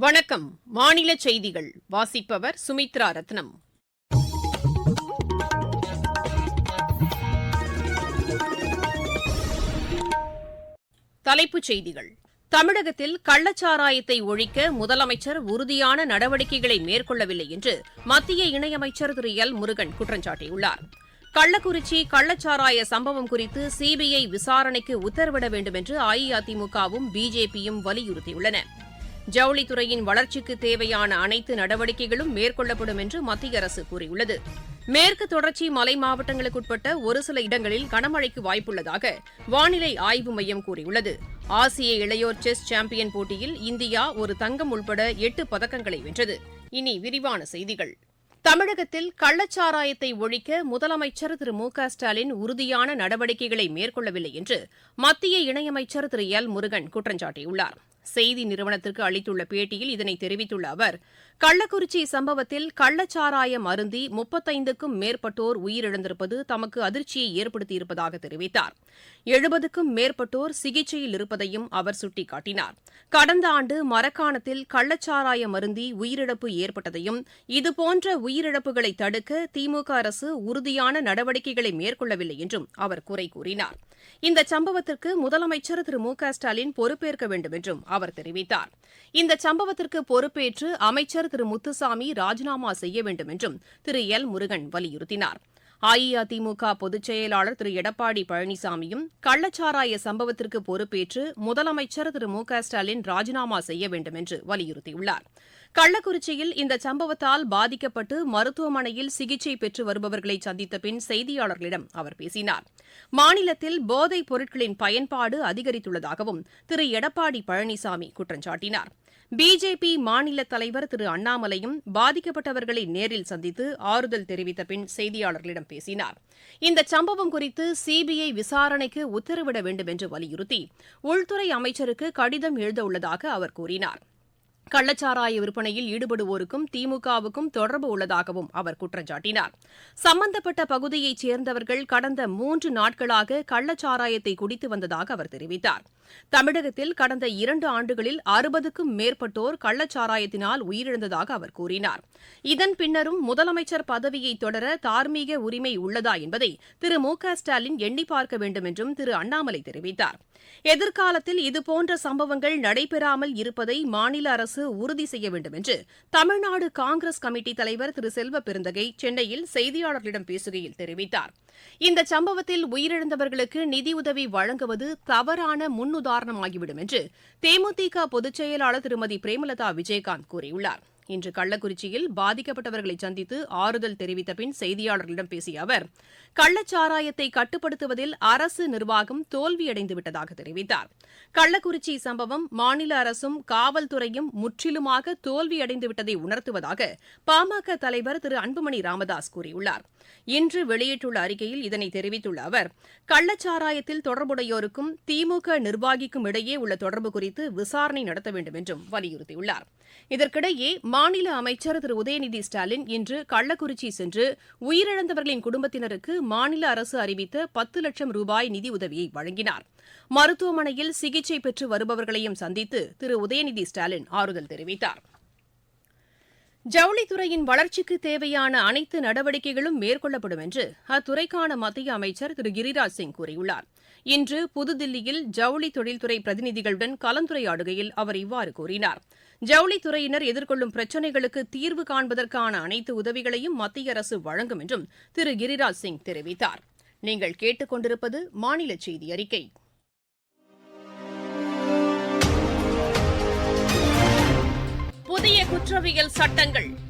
வணக்கம். மாநில செய்திகள். வாசிப்பவர் சுமித்ரா ரத்னம். தலைப்புச் செய்திகள். தமிழகத்தில் கள்ளச்சாராயத்தை ஒழிக்க முதலமைச்சர் உறுதியான நடவடிக்கைகளை மேற்கொள்ளவில்லை என்று மத்திய இணையமைச்சர் திரு. எல். முருகன் குற்றம் சாட்டியுள்ளார் கள்ளக்குறிச்சி கள்ளச்சாராய சம்பவம் குறித்து சிபிஐ விசாரணைக்கு உத்தரவிட வேண்டும் என்று அஇஅதிமுகவும் பிஜேபியும் வலியுறுத்தியுள்ளன. ஜவுளித்துறையின் வளர்ச்சிக்கு தேவையான அனைத்து நடவடிக்கைகளும் மேற்கொள்ளப்படும் என்று மத்திய அரசு கூறியுள்ளது. மேற்கு தொடர்ச்சி மலை மாவட்டங்களுக்குட்பட்ட ஒரு சில இடங்களில் கனமழைக்கு வாய்ப்புள்ளதாக வானிலை ஆய்வு மையம் கூறியுள்ளது. ஆசிய இளையோர் செஸ் சாம்பியன் போட்டியில் இந்தியா ஒரு தங்கம் உள்பட எட்டு பதக்கங்களை வென்றது. இனி விரிவான செய்திகள். தமிழகத்தில் கள்ளச்சாராயத்தை ஒழிக்க முதலமைச்சர் திரு மு க ஸ்டாலின் உறுதியான நடவடிக்கைகளை மேற்கொள்ளவில்லை என்று மத்திய இணையமைச்சர் திரு எல் முருகன் குற்றஞ்சாட்டியுள்ளார். செய்தி நிறுவனத்திற்கு அளித்துள்ள பேட்டியில் இதனை தெரிவித்துள்ள அவர் கள்ளக்குறிச்சி சம்பவத்தில் கள்ளச்சாராயம் அருந்தி முப்பத்தைந்துக்கும் மேற்பட்டோர் உயிரிழந்திருப்பது தமக்கு அதிர்ச்சியை ஏற்படுத்தியிருப்பதாக தெரிவித்தார். எழுபதுக்கும் மேற்பட்டோர் சிகிச்சையில் இருப்பதையும் அவர் சுட்டிக்காட்டினார். கடந்த ஆண்டு மரக்காணத்தில் கள்ளச்சாராயம் அருந்தி உயிரிழப்பு ஏற்பட்டதையும் இதுபோன்ற உயிரிழப்புகளை தடுக்க திமுக அரசு உறுதியான நடவடிக்கைகளை மேற்கொள்ளவில்லை என்றும் அவர் குறை கூறினார். இந்த சம்பவத்திற்கு முதலமைச்சர் திரு மு க ஸ்டாலின் பொறுப்பேற்க வேண்டும் என்றும் அவர் தெரிவித்தார். இந்த சம்பவத்திற்கு பொறுப்பேற்று அமைச்சர் திரு முத்துசாமி ராஜினாமா செய்ய வேண்டும் என்றும் திரு எல் முருகன் வலியுறுத்தினார். அஇஅதிமுக பொதுச் செயலாளர் திரு எடப்பாடி பழனிசாமியும் கள்ளச்சாராய சம்பவத்திற்கு பொறுப்பேற்று முதலமைச்சர் திரு மு க ஸ்டாலின் ராஜினாமா செய்ய வேண்டும் என்று வலியுறுத்தியுள்ளார். கள்ளக்குறிச்சியில் இந்த சம்பவத்தால் பாதிக்கப்பட்டு மருத்துவமனையில் சிகிச்சை பெற்று வருபவர்களை சந்தித்த பின் செய்தியாளர்களிடம் அவர் பேசினார். மாநிலத்தில் போதைப் பொருட்களின் பயன்பாடு அதிகரித்துள்ளதாகவும் திரு. எடப்பாடி பழனிசாமி குற்றம் சாட்டினார். பிஜேபி மாநில தலைவர் திரு. அண்ணாமலையும் பாதிக்கப்பட்டவர்களை நேரில் சந்தித்து ஆறுதல் தெரிவித்த பின் செய்தியாளர்களிடம் பேசினார். இந்த சம்பவம் குறித்து சிபிஐ விசாரணைக்கு உத்தரவிட வேண்டும் என்று வலியுறுத்தி உள்துறை அமைச்சருக்கு கடிதம் எழுதவுள்ளதாக அவர் கூறினார். கள்ளச்சாராய விற்பனையில் ஈடுபடுவோருக்கும் திமுகவுக்கும் தொடர்பு உள்ளதாகவும் அவர் குற்றம் சாட்டினார் சம்பந்தப்பட்ட பகுதியைச் சேர்ந்தவர்கள் கடந்த மூன்று நாட்களாக கள்ளச்சாராயத்தை குடித்து வந்ததாக அவர் தெரிவித்தார். தமிழகத்தில் கடந்த இரண்டு ஆண்டுகளில் அறுபதுக்கும் மேற்பட்டோர் கள்ளச்சாராயத்தினால் உயிரிழந்ததாக அவர் கூறினார். இதன் பின்னரும் முதலமைச்சர் பதவியை தொடர தார்மீக உரிமை உள்ளதா என்பதை திரு மு க ஸ்டாலின் எண்ணி பார்க்க வேண்டும் என்றும் திரு அண்ணாமலை தெரிவித்தார். எதிர்காலத்தில் இதுபோன்ற சம்பவங்கள் நடைபெறாமல் இருப்பதை மாநில அரசு உறுதி செய்ய வேண்டும் என்று தமிழ்நாடு காங்கிரஸ் கமிட்டி தலைவர் திரு செல்வ பெருந்தகை சென்னையில் செய்தியாளர்களிடம் பேசுகையில் தெரிவித்தார். இந்த சம்பவத்தில் உயிரிழந்தவர்களுக்கு நிதியுதவி வழங்குவது தவறான முன்னுதாரணமாகிவிடும் என்று தேமுதிக பொதுச் செயலாளர் திருமதி பிரேமலதா விஜயகாந்த் கூறியுள்ளார். இன்று கள்ளக்குறிச்சியில் பாதிக்கப்பட்டவர்களை சந்தித்து ஆறுதல் தெரிவித்த பின் செய்தியாளர்களிடம் பேசிய அவர் கள்ளச்சாராயத்தை கட்டுப்படுத்துவதில் அரசு நிர்வாகம் தோல்வியடைந்து விட்டதாக தெரிவித்தார். கள்ளக்குறிச்சி சம்பவம் மாநில அரசும் காவல்துறையும் முற்றிலுமாக தோல்வியடைந்து விட்டதை உணர்த்துவதாக பாமக தலைவர் திரு அன்புமணி ராமதாஸ் கூறியுள்ளார். இன்று வெளியிட்டுள்ள அறிக்கையில் இதனை தெரிவித்துள்ள அவர் கள்ளச்சாராயத்தில் தொடர்புடையோருக்கும் திமுக நிர்வாகிக்கும் இடையே உள்ள தொடர்பு குறித்து விசாரணை நடத்த வேண்டும் என்றும் வலியுறுத்தியுள்ளார். இதற்கிடையே மாநில அமைச்சர் திரு. உதயநிதி ஸ்டாலின் இன்று கள்ளக்குறிச்சி சென்று உயிரிழந்தவர்களின் குடும்பத்தினருக்கு மாநில அரசு அறிவித்த பத்து லட்சம் ரூபாய் நிதியுதவியை வழங்கினார். மருத்துவமனையில் சிகிச்சை பெற்று வருபவர்களையும் சந்தித்து திரு. உதயநிதி ஸ்டாலின் ஆறுதல் தெரிவித்தார். ஜவுளித்துறையின் வளர்ச்சிக்கு தேவையான அனைத்து நடவடிக்கைகளும் மேற்கொள்ளப்படும் என்று அத்துறைக்கான மத்திய அமைச்சர் திரு. கிரிராஜ் சிங் கூறியுள்ளார். இன்று புதுதில்லியில் ஜவுளி தொழில்துறை பிரதிநிதிகளுடன் கலந்துரையாடுகையில் அவர் இவ்வாறு கூறினார். ஜவுளித்துறையினர் எதிர்கொள்ளும் பிரச்சினைகளுக்கு தீர்வு காண்பதற்கான அனைத்து உதவிகளையும் மத்திய அரசு வழங்கும் என்றும் திரு கிரிராஜ் சிங் தெரிவித்தார். நீங்கள் கேட்டுக்கொண்டிருப்பது மாநில செய்தி அறிக்கை. புதிய குற்றவியல் சட்டங்கள்.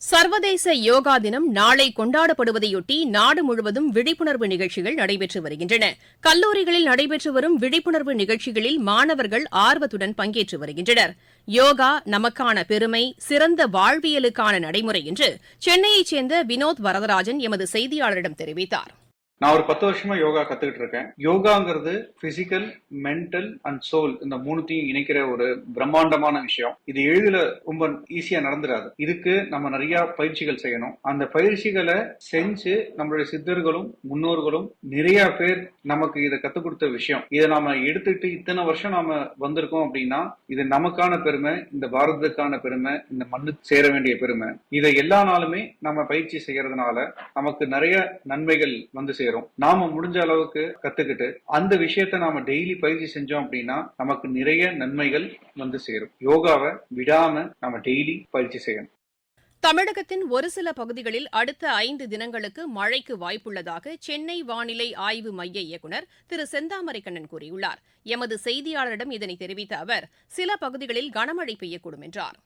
சர்வதேச யோகா தினம் நாளை கொண்டாடப்படுவதையொட்டி நாடு முழுவதும் விழிப்புணர்வு நிகழ்ச்சிகள் நடைபெற்று வருகின்றன. கல்லூரிகளில் நடைபெற்று வரும் விழிப்புணர்வு நிகழ்ச்சிகளில் மாணவர்கள் ஆர்வத்துடன் பங்கேற்று வருகின்றனர். யோகா நமக்கான பெருமை சிறந்த வாழ்வியலுக்கான நடைமுறை என்று சென்னையைச் சேர்ந்த வினோத் வரதராஜன் எமது செய்தியாளரிடம் தெரிவித்தார். நான் ஒரு பத்து வருஷமா யோகா கத்துக்கிட்டு இருக்கேன். யோகாங்கிறது பிசிக்கல் மென்டல் அண்ட் சோல் இந்த மூணுத்தையும் இணைக்கிற ஒரு பிரம்மாண்டமான விஷயம். இது எழுதுல ரொம்ப ஈஸியா நடந்துடாது இதுக்கு நம்ம நிறைய பயிற்சிகள் செய்யணும். அந்த பயிற்சிகளை செஞ்சு நம்மளுடைய சித்தர்களும் முன்னோர்களும் நிறைய பேர் நமக்கு இதை கத்துக் கொடுத்த விஷயம். இதை நாம எடுத்துக்கிட்டு இத்தனை வருஷம் நாம வந்திருக்கோம் அப்படின்னா இது நமக்கான பெருமை இந்த பாரதத்துக்கான பெருமை இந்த மண்ணுக்கு சேர வேண்டிய பெருமை. இதை எல்லா நாளுமே நம்ம பயிற்சி செய்யறதுனால நமக்கு நிறைய நன்மைகள் வந்து சேரும். சேரும். நாம முடிஞ்ச அளவுக்கு கத்துக்கிட்டு அந்த விஷயத்த நாம டெய்லி பயிற்சி செஞ்சோம் அப்படின்னா நமக்கு நிறைய நன்மைகள் வந்து சேரும். யோகாவை விடாம நம்ம டெய்லி பயிற்சி செய்யணும். தமிழகத்தின் ஒரு சில பகுதிகளில் அடுத்த ஐந்து தினங்களுக்கு மழைக்கு வாய்ப்புள்ளதாக சென்னை வானிலை ஆய்வு மைய இயக்குநர் திரு செந்தாமரைக்கண்ணன் கூறியுள்ளார். எமது செய்தியாளரிடம் இதனை தெரிவித்த அவர் சில பகுதிகளில் கனமழை பெய்யக்கூடும் என்றார்.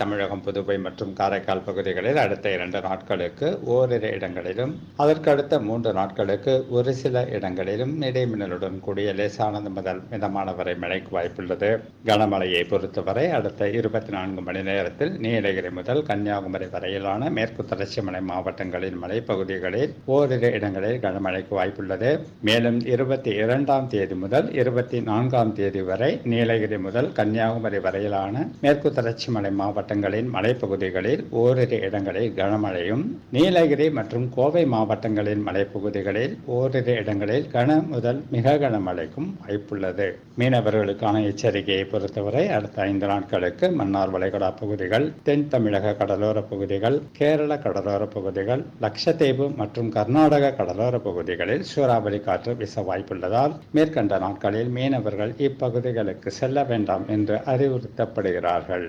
தமிழகம் புதுவை மற்றும் காரைக்கால் பகுதிகளில் அடுத்த இரண்டு நாட்களுக்கு ஓரிரு இடங்களிலும் அதற்கு அடுத்த மூன்று நாட்களுக்கு ஒரு சில இடங்களிலும் இடைமின்னலுடன் கூடிய லேசானது முதல் மிதமான வரை மழைக்கு வாய்ப்புள்ளது. கனமழையை பொறுத்தவரை அடுத்த இருபத்தி நான்கு மணி நேரத்தில் நீலகிரி முதல் கன்னியாகுமரி வரையிலான மேற்கு தொடர்ச்சி மலை மாவட்டங்களின் மலைப்பகுதிகளில் ஓரிரு இடங்களில் கனமழைக்கு வாய்ப்புள்ளது. மேலும் இருபத்தி இரண்டாம் தேதி முதல் இருபத்தி நான்காம் தேதி வரை நீலகிரி முதல் கன்னியாகுமரி வரையிலான மேற்கு தொடர்ச்சி மலை மாவட்ட மாவட்டங்களின் மலைப்பகுதிகளில் ஓரிரு இடங்களில் கனமழையும் நீலகிரி மற்றும் கோவை மாவட்டங்களின் மலைப்பகுதிகளில் ஓரிரு இடங்களில் கன முதல் மிக கனமழைக்கும் வாய்ப்புள்ளது. மீனவர்களுக்கான எச்சரிக்கையை பொறுத்தவரை அடுத்த ஐந்து நாட்களுக்கு மன்னார் வளைகுடா பகுதிகள் தென் தமிழக கடலோர பகுதிகள் கேரள கடலோர பகுதிகள் லட்சத்தீவு மற்றும் கர்நாடக கடலோர பகுதிகளில் சூறாவளி காற்று வீச வாய்ப்புள்ளதால் மேற்கண்ட நாட்களில் மீனவர்கள் இப்பகுதிகளுக்கு செல்ல வேண்டாம் என்று அறிவுறுத்தப்படுகிறார்கள்.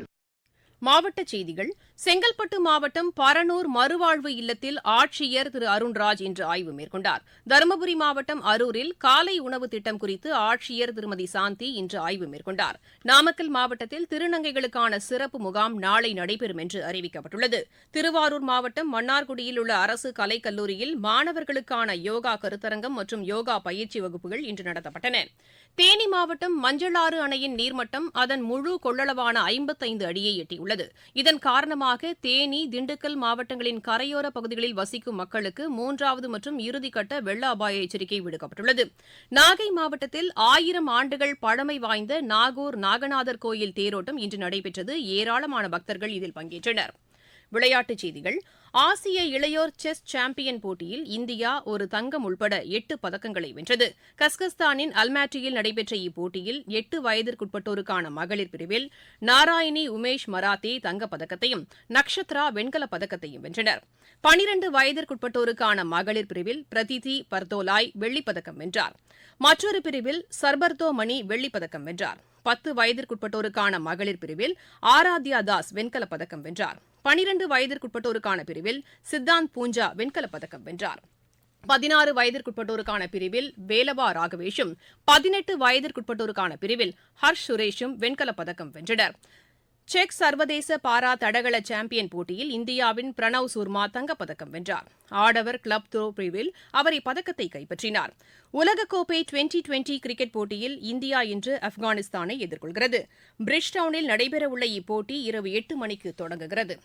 மாவட்டச் செய்திகள். செங்கல்பட்டு மாவட்டம் பரனூர் மறுவாழ்வு இல்லத்தில் ஆட்சியர் திரு அருண்ராஜ் இன்று ஆய்வு மேற்கொண்டார். தருமபுரி மாவட்டம் அரூரில் காலை உணவு திட்டம் குறித்து ஆட்சியர் திருமதி சாந்தி இன்று ஆய்வு மேற்கொண்டார். நாமக்கல் மாவட்டத்தில் திருநங்கைகளுக்கான சிறப்பு முகாம் நாளை நடைபெறும் என்று அறிவிக்கப்பட்டுள்ளது. திருவாரூர் மாவட்டம் மன்னார்குடியில் உள்ள அரசு கலைக் கல்லூரியில் மாணவர்களுக்கான யோகா கருத்தரங்கம் மற்றும் யோகா பயிற்சி வகுப்புகள் இன்று நடத்தப்பட்டன. தேனி மாவட்டம் மஞ்சளாறு அணையின் நீர்மட்டம் அதன் முழு கொள்ளளவான ஐம்பத்தைந்து அடியை எட்டியுள்ளது. இதன் காரணமாக தேனி திண்டுக்கல் மாவட்டங்களின் கரையோர பகுதிகளில் வசிக்கும் மக்களுக்கு மூன்றாவது மற்றும் இறுதிக்கட்ட வெள்ள அபாய எச்சரிக்கை விடுக்கப்பட்டுள்ளது. நாகை மாவட்டத்தில் ஆயிரம் ஆண்டுகள் பழமை வாய்ந்த நாகூர் நாகநாதர் கோயில் தேரோட்டம் இன்று நடைபெற்றது. ஏராளமான பக்தர்கள் இதில் பங்கேற்றனர். விளையாட்டுச் செய்திகள். ஆசிய இளையோர் செஸ் சாம்பியன் போட்டியில் இந்தியா ஒரு தங்கம் உள்பட எட்டு பதக்கங்களை வென்றது. கஸ்கஸ்தானின் அல்மாட்டியில் நடைபெற்ற இப்போட்டியில் எட்டு வயதிற்குட்பட்டோருக்கான மகளிர் பிரிவில் நாராயணி உமேஷ் மராத்தே தங்கப்பதக்கத்தையும் நக்ஷத்ரா வெண்கலப் பதக்கத்தையும் வென்றனர். பனிரண்டு வயதிற்குட்பட்டோருக்கான மகளிர் பிரிவில் பிரதிதி பர்தோலாய் வெள்ளிப்பதக்கம் வென்றார். மற்றொரு பிரிவில் சர்பர்தோ மணி வெள்ளிப்பதக்கம் வென்றார். பத்து வயதிற்குட்பட்டோருக்கான மகளிர் பிரிவில் ஆராத்யா தாஸ் வெண்கலப் பதக்கம் வென்றார். பனிரண்டு வயதிற்குட்பட்டோருக்கான பிரிவில் சித்தாந்த் பூஞ்சா வெண்கலப் பதக்கம் வென்றார். பதினாறு வயதிற்குட்பட்டோருக்கான பிரிவில் வேலவா ராகவேஷும் பதினெட்டு வயதிற்குட்பட்டோருக்கான பிரிவில் ஹர்ஷ் சுரேஷும் வெண்கலப் பதக்கம் வென்றனர். செக் சர்வதேச பாரா தடகள சாம்பியன் போட்டியில் இந்தியாவின் பிரணவ் சூர்மா தங்கப்பதக்கம் வென்றார். ஆடவர் கிளப் த்ரோ பிரிவில் அவர் இப்பதக்கத்தை கைப்பற்றினார். உலகக்கோப்பை டுவெண்டி டுவெண்டி கிரிக்கெட் போட்டியில் இந்தியா இன்று ஆப்கானிஸ்தானை எதிர்கொள்கிறது. பிரிஷ்டவுனில் நடைபெறவுள்ள இப்போட்டி இரவு எட்டு மணிக்கு தொடங்குகிறது.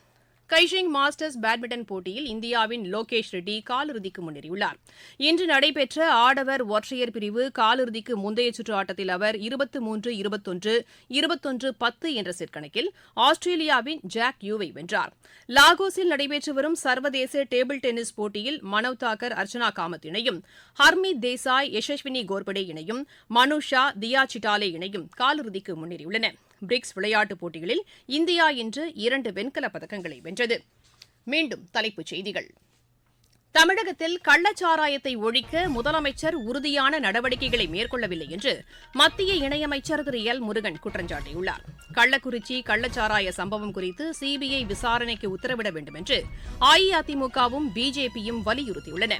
கைஷிங் மாஸ்டர்ஸ் பேட்மிண்டன் போட்டியில் இந்தியாவின் லோகேஷ் ரெட்டி காலிறுதிக்கு முன்னேறியுள்ளார். இன்று நடைபெற்ற ஆடவர் ஒற்றையர் பிரிவு காலிறுதிக்கு முந்தைய சுற்று ஆட்டத்தில் அவர் இருபத்து மூன்று இருபத்தொன்று இருபத்தொன்று பத்து என்ற செட் கணக்கில் ஆஸ்திரேலியாவின் ஜாக் யூவை வென்றார். லாகோஸில் நடைபெற்று வரும் சர்வதேச டேபிள் டென்னிஸ் போட்டியில் மனவ் தாக்கர் அர்ச்சனா காமத் இணையும் ஹர்மீத் தேசாய் யசஸ்வினி கோர்படே இணையும் மனுஷா தியா சிட்டாலே இணையும் காலிறுதிக்கு முன்னேறியுள்ளன. பிரிக்ஸ் விளையாட்டுப் போட்டிகளில் இந்தியா இன்று இரண்டு வெண்கலப் பதக்கங்களை வென்றது. மீண்டும் தலைப்புச் செய்திகள். தமிழகத்தில் கள்ளச்சாராயத்தை ஒழிக்க முதலமைச்சர் உறுதியான நடவடிக்கைகளை மேற்கொள்ளவில்லை என்று மத்திய இணையமைச்சர் திரு எல் முருகன் குற்றம் சாட்டியுள்ளார் கள்ளக்குறிச்சி கள்ளச்சாராய சம்பவம் குறித்து சிபிஐ விசாரணைக்கு உத்தரவிட வேண்டும் என்று அஇஅதிமுகவும் பிஜேபியும் வலியுறுத்தியுள்ளன.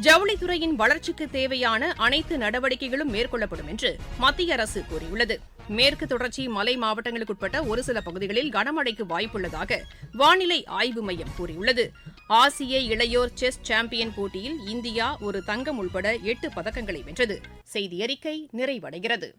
ஜவுளித்துறையின் வளர்ச்சிக்கு தேவையான அனைத்து நடவடிக்கைகளும் மேற்கொள்ளப்படும் என்று மத்திய அரசு கூறியுள்ளது. மேற்கு தொடர்ச்சி மலை மாவட்டங்களுக்குட்பட்ட ஒரு சில பகுதிகளில் கனமழைக்கு வாய்ப்புள்ளதாக வானிலை ஆய்வு மையம் கூறியுள்ளது. ஆசிய இளையோர் செஸ் சாம்பியன் போட்டியில் இந்தியா ஒரு தங்கம் உள்பட எட்டு பதக்கங்களை வென்றது. செய்தி அறிக்கை நிறைவடைகிறது.